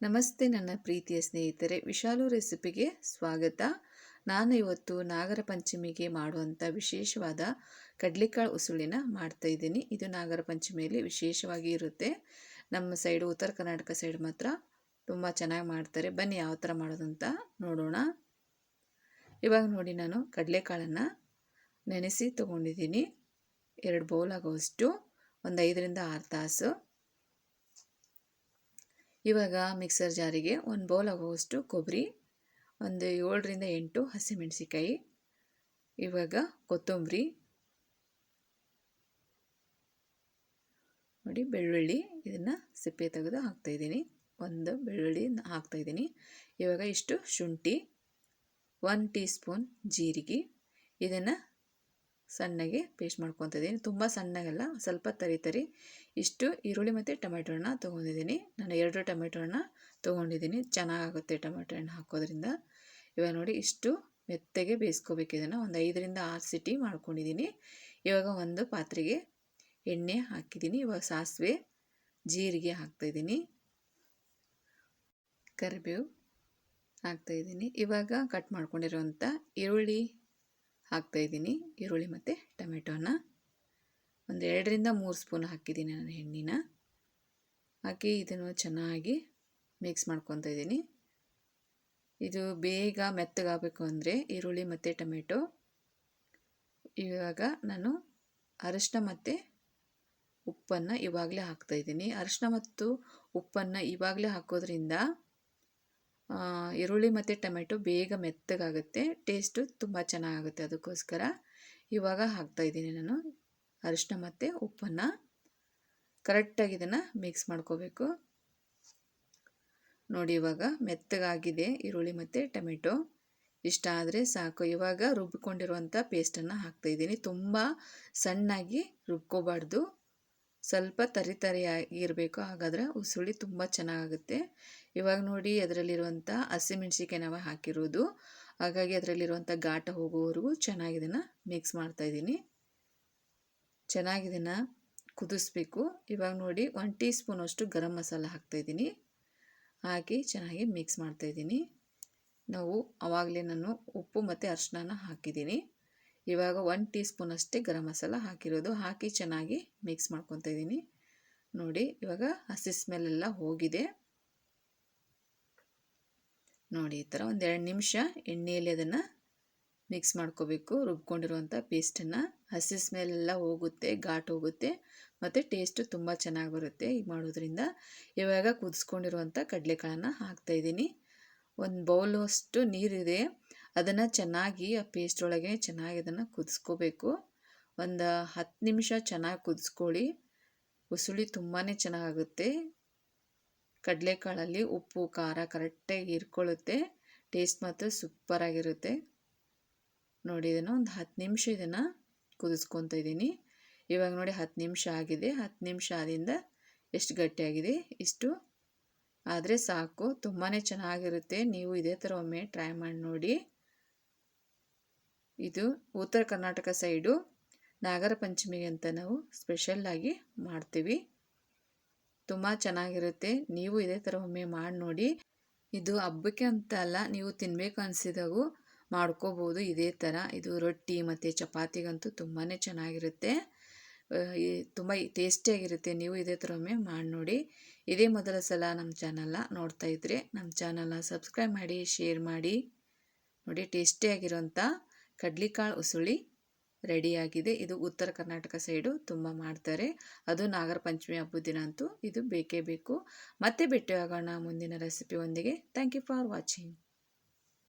ನಮಸ್ತೆ ನನ್ನ ಪ್ರೀತಿಯ ಸ್ನೇಹಿತರೆ, ವಿಶಾಲು ರೆಸಿಪಿಗೆ ಸ್ವಾಗತ. ನಾನು ಇವತ್ತು ನಾಗರ ಪಂಚಮಿಗೆ ಮಾಡುವಂಥ ವಿಶೇಷವಾದ ಕಡ್ಲೆಕಾಳು ಉಸುಳಿನ ಮಾಡ್ತಾ ಇದ್ದೀನಿ. ಇದು ನಾಗರ ಪಂಚಮಿಯಲ್ಲಿ ವಿಶೇಷವಾಗಿ ಇರುತ್ತೆ. ನಮ್ಮ ಸೈಡು ಉತ್ತರ ಕರ್ನಾಟಕ ಸೈಡ್ ಮಾತ್ರ ತುಂಬ ಚೆನ್ನಾಗಿ ಮಾಡ್ತಾರೆ. ಬನ್ನಿ ಯಾವ ಥರ ಮಾಡೋದಂತ ನೋಡೋಣ. ಇವಾಗ ನೋಡಿ ನಾನು ಕಡಲೆಕಾಳನ್ನು ನೆನೆಸಿ ತೊಗೊಂಡಿದ್ದೀನಿ. ಎರಡು ಬೌಲ್ ಆಗೋವಷ್ಟು, ಒಂದು ಐದರಿಂದ ಆರು ತಾಸು. ಇವಾಗ ಮಿಕ್ಸರ್ ಜಾರಿಗೆ ಒಂದು ಬೌಲ್ ಆಗುವಷ್ಟು ಕೊಬ್ಬರಿ, ಒಂದು ಏಳರಿಂದ ಎಂಟು ಹಸಿಮೆಣಸಿಕಾಯಿ ಇವಾಗ ಕೊತ್ತಂಬರಿ, ನೋಡಿ ಬೆಳ್ಳುಳ್ಳಿ ಇದನ್ನು ಸಿಪ್ಪೆ ತೆಗೆದು ಹಾಕ್ತಾಯಿದ್ದೀನಿ ಒಂದು ಬೆಳ್ಳುಳ್ಳಿ ಹಾಕ್ತಾಯಿದ್ದೀನಿ ಇವಾಗ ಇಷ್ಟು ಶುಂಠಿ ಒನ್ ಟೀ ಸ್ಪೂನ್ ಜೀರಿಗೆ, ಇದನ್ನು ಸಣ್ಣಗೆ ಪೇಸ್ಟ್ ಮಾಡ್ಕೊತಿದ್ದೀನಿ. ತುಂಬ ಸಣ್ಣಗೆಲ್ಲ, ಸ್ವಲ್ಪ ತರಿ ತರಿ. ಇಷ್ಟು ಈರುಳ್ಳಿ ಮತ್ತು ಟೊಮೆಟೊ ಹಣ್ಣ ತೊಗೊಂಡಿದ್ದೀನಿ. ನಾನು ಎರಡು ಟೊಮೆಟೊ ಹಣ್ಣು ತೊಗೊಂಡಿದ್ದೀನಿ. ಚೆನ್ನಾಗಾಗುತ್ತೆ ಟೊಮೆಟೊ ಹಣ್ಣು ಹಾಕೋದ್ರಿಂದ. ಇವಾಗ ನೋಡಿ, ಇಷ್ಟು ಮೆತ್ತಗೆ ಬೇಯಿಸ್ಕೋಬೇಕು ಇದನ್ನು. ಒಂದು ಐದರಿಂದ ಆರು ಸಿಟಿ ಮಾಡ್ಕೊಂಡಿದ್ದೀನಿ. ಇವಾಗ ಒಂದು ಪಾತ್ರೆಗೆ ಎಣ್ಣೆ ಹಾಕಿದ್ದೀನಿ. ಇವಾಗ ಸಾಸಿವೆ, ಜೀರಿಗೆ ಹಾಕ್ತಾಯಿದ್ದೀನಿ. ಕರಿಬೇವು ಹಾಕ್ತಾಯಿದ್ದೀನಿ. ಇವಾಗ ಕಟ್ ಮಾಡ್ಕೊಂಡಿರುವಂಥ ಈರುಳ್ಳಿ ಹಾಕ್ತಾಯಿದ್ದೀನಿ ಈರುಳ್ಳಿ ಮತ್ತು ಟೊಮೆಟೊನ. ಒಂದು ಎರಡರಿಂದ ಮೂರು ಸ್ಪೂನ್ ಹಾಕಿದ್ದೀನಿ ನಾನು ಎಣ್ಣೆನ. ಹಾಕಿ ಇದನ್ನು ಚೆನ್ನಾಗಿ ಮಿಕ್ಸ್ ಮಾಡ್ಕೊತಾ ಇದ್ದೀನಿ. ಇದು ಬೇಗ ಮೆತ್ತಗಾಗಬೇಕು ಅಂದರೆ ಈರುಳ್ಳಿ ಮತ್ತು ಟೊಮೆಟೊ. ಇವಾಗ ನಾನು ಅರಿಶಿನ ಮತ್ತು ಉಪ್ಪನ್ನು ಇವಾಗಲೇ ಹಾಕ್ತಾಯಿದ್ದೀನಿ ಅರಿಶಿನ ಮತ್ತು ಉಪ್ಪನ್ನು ಇವಾಗಲೇ ಹಾಕೋದ್ರಿಂದ ಈರುಳ್ಳಿ ಮತ್ತು ಟೊಮೆಟೊ ಬೇಗ ಮೆತ್ತಗಾಗುತ್ತೆ. ಟೇಸ್ಟು ತುಂಬ ಚೆನ್ನಾಗುತ್ತೆ ಅದಕ್ಕೋಸ್ಕರ. ಇವಾಗ ಹಾಕ್ತಾಯಿದ್ದೀನಿ ನಾನು ಅರಿಶಿನ ಮತ್ತು ಉಪ್ಪನ್ನು. ಕರೆಕ್ಟಾಗಿ ಇದನ್ನು ಮಿಕ್ಸ್ ಮಾಡ್ಕೋಬೇಕು. ನೋಡಿ ಇವಾಗ ಮೆತ್ತಗಾಗಿದೆ ಈರುಳ್ಳಿ ಮತ್ತು ಟೊಮೆಟೊ. ಇಷ್ಟ ಆದರೆ ಸಾಕು. ಇವಾಗ ರುಬ್ಬಿಕೊಂಡಿರುವಂಥ ಪೇಸ್ಟನ್ನು ಹಾಕ್ತಾಯಿದ್ದೀನಿ ತುಂಬ ಸಣ್ಣಾಗಿ ರುಬ್ಕೋಬಾರ್ದು. ಸ್ವಲ್ಪ ತರಿ ತರಿಯಾಗಿ ಇರಬೇಕು ಹಾಗಾದರೆ ಉಸುಳಿ ತುಂಬ ಚೆನ್ನಾಗುತ್ತೆ ಇವಾಗ ನೋಡಿ ಅದರಲ್ಲಿರುವಂಥ ಹಸಿಮೆಣ್ಸಿಕಾಯಿ ನಾವು ಹಾಕಿರೋದು. ಹಾಗಾಗಿ ಅದರಲ್ಲಿರುವಂಥ ಘಾಟ ಹೋಗೋವರೆಗೂ ಚೆನ್ನಾಗಿ ಮಿಕ್ಸ್ ಮಾಡ್ತಾಯಿದ್ದೀನಿ ಚೆನ್ನಾಗಿದನ್ನು ಕುದಿಸ್ಬೇಕು. ಇವಾಗ ನೋಡಿ ಒನ್ ಟೀ ಸ್ಪೂನಷ್ಟು ಗರಂ ಮಸಾಲ ಹಾಕ್ತಾಯಿದ್ದೀನಿ ಹಾಕಿ ಚೆನ್ನಾಗಿ ಮಿಕ್ಸ್ ಮಾಡ್ತಾಯಿದ್ದೀನಿ ನಾವು ಆವಾಗಲೇ ನಾನು ಉಪ್ಪು ಮತ್ತು ಅರಿಶಿನ ಹಾಕಿದ್ದೀನಿ. ಇವಾಗ ಒನ್ ಟೀ ಸ್ಪೂನ್ ಅಷ್ಟೇ ಗರಂ ಮಸಾಲ ಹಾಕಿರೋದು. ಹಾಕಿ ಚೆನ್ನಾಗಿ ಮಿಕ್ಸ್ ಮಾಡ್ಕೊತಾ ಇದ್ದೀನಿ ನೋಡಿ, ಇವಾಗ ಹಸಿ ಸ್ಮೆಲ್ಲೆಲ್ಲ ಹೋಗಿದೆ. ನೋಡಿ, ಈ ಥರ ಒಂದು ಎರಡು ನಿಮಿಷ ಎಣ್ಣೆಯಲ್ಲಿ ಅದನ್ನು ಮಿಕ್ಸ್ ಮಾಡ್ಕೋಬೇಕು. ರುಬ್ಕೊಂಡಿರುವಂಥ ಪೇಸ್ಟನ್ನು ಹಸಿ ಸ್ಮೆಲ್ಲೆಲ್ಲ ಹೋಗುತ್ತೆ, ಘಾಟ್ ಹೋಗುತ್ತೆ, ಮತ್ತು ಟೇಸ್ಟು ತುಂಬ ಚೆನ್ನಾಗಿ ಬರುತ್ತೆ ಈಗ ಮಾಡೋದ್ರಿಂದ. ಇವಾಗ ಕುದಿಸ್ಕೊಂಡಿರುವಂಥ ಕಡಲೆಕಾಳನ್ನು ಹಾಕ್ತಾಯಿದ್ದೀನಿ ಒಂದು ಬೌಲಷ್ಟು ನೀರಿದೆ. ಅದನ್ನು ಚೆನ್ನಾಗಿ ಆ ಪೇಸ್ಟ್ ಒಳಗೆ ಚೆನ್ನಾಗಿ ಅದನ್ನು ಕುದಿಸ್ಕೋಬೇಕು. ಒಂದು ಹತ್ತು ನಿಮಿಷ ಚೆನ್ನಾಗಿ ಕುದಿಸ್ಕೊಳ್ಳಿ. ಉಸುಳಿ ತುಂಬಾ ಚೆನ್ನಾಗುತ್ತೆ ಕಡಲೆಕಾಳಲ್ಲಿ ಉಪ್ಪು, ಖಾರ ಕರೆಕ್ಟಾಗಿ ಹೀರ್ಕೊಳ್ಳುತ್ತೆ. ಟೇಸ್ಟ್ ಮಾತ್ರ ಸೂಪರಾಗಿರುತ್ತೆ ನೋಡಿ, ಇದನ್ನು ಒಂದು ಹತ್ತು ನಿಮಿಷ ಇದನ್ನು ಕುದಿಸ್ಕೊತ ಇದ್ದೀನಿ. ಇವಾಗ ನೋಡಿ, ಹತ್ತು ನಿಮಿಷ ಆಗಿದೆ. ಹತ್ತು ನಿಮಿಷ ಆದಿಂದ ಎಷ್ಟು ಗಟ್ಟಿಯಾಗಿದೆ? ಇಷ್ಟು. ಆದರೆ ಸಾಕು ತುಂಬಾ ಚೆನ್ನಾಗಿರುತ್ತೆ. ನೀವು ಇದೇ ಥರ ಒಮ್ಮೆ ಟ್ರೈ ಮಾಡಿ ನೋಡಿ. ಇದು ಉತ್ತರ ಕರ್ನಾಟಕ ಸೈಡು ನಾಗರ ಪಂಚಮಿಗೆ ಅಂತ ನಾವು ಸ್ಪೆಷಲ್ಲಾಗಿ ಮಾಡ್ತೀವಿ. ತುಂಬ ಚೆನ್ನಾಗಿರುತ್ತೆ. ನೀವು ಇದೇ ಥರ ಒಮ್ಮೆ ಮಾಡಿ ನೋಡಿ. ಇದು ಹಬ್ಬಕ್ಕೆ ಅಂತ ಅಲ್ಲ, ನೀವು ತಿನ್ನಬೇಕು ಅನಿಸಿದಾಗೂ ಮಾಡ್ಕೋಬೋದು ಇದೇ ಥರ ಇದು ರೊಟ್ಟಿ ಮತ್ತು ಚಪಾತಿಗಂತೂ ತುಂಬಾ ಚೆನ್ನಾಗಿರುತ್ತೆ. ತುಂಬ ಟೇಸ್ಟಿಯಾಗಿರುತ್ತೆ. ನೀವು ಇದೇ ಥರ ಒಮ್ಮೆ ಮಾಡಿ ನೋಡಿ. ಇದೇ ಮೊದಲ ಸಲ ನಮ್ಮ ಚಾನಲ್ನ ನೋಡ್ತಾ ಇದ್ರೆ ನಮ್ಮ ಚಾನಲ್ನ ಸಬ್ಸ್ಕ್ರೈಬ್ ಮಾಡಿ, ಶೇರ್ ಮಾಡಿ. ನೋಡಿ ಟೇಸ್ಟಿಯಾಗಿರೋಂಥ ಕಡ್ಲಿಕಾಳು ಉಸುಳಿ ರೆಡಿಯಾಗಿದೆ. ಇದು ಉತ್ತರ ಕರ್ನಾಟಕ ಸೈಡು ತುಂಬ ಮಾಡ್ತಾರೆ. ಅದು ನಾಗರ ಪಂಚಮಿ ಹಬ್ಬದ ದಿನ ಅಂತೂ ಇದು ಬೇಕೇ ಬೇಕು. ಮತ್ತೆ ಭೇಟಿಯಾಗೋಣ ಮುಂದಿನ ರೆಸಿಪಿ ಒಂದಿಗೆ ಥ್ಯಾಂಕ್ ಯು ಫಾರ್ ವಾಚಿಂಗ್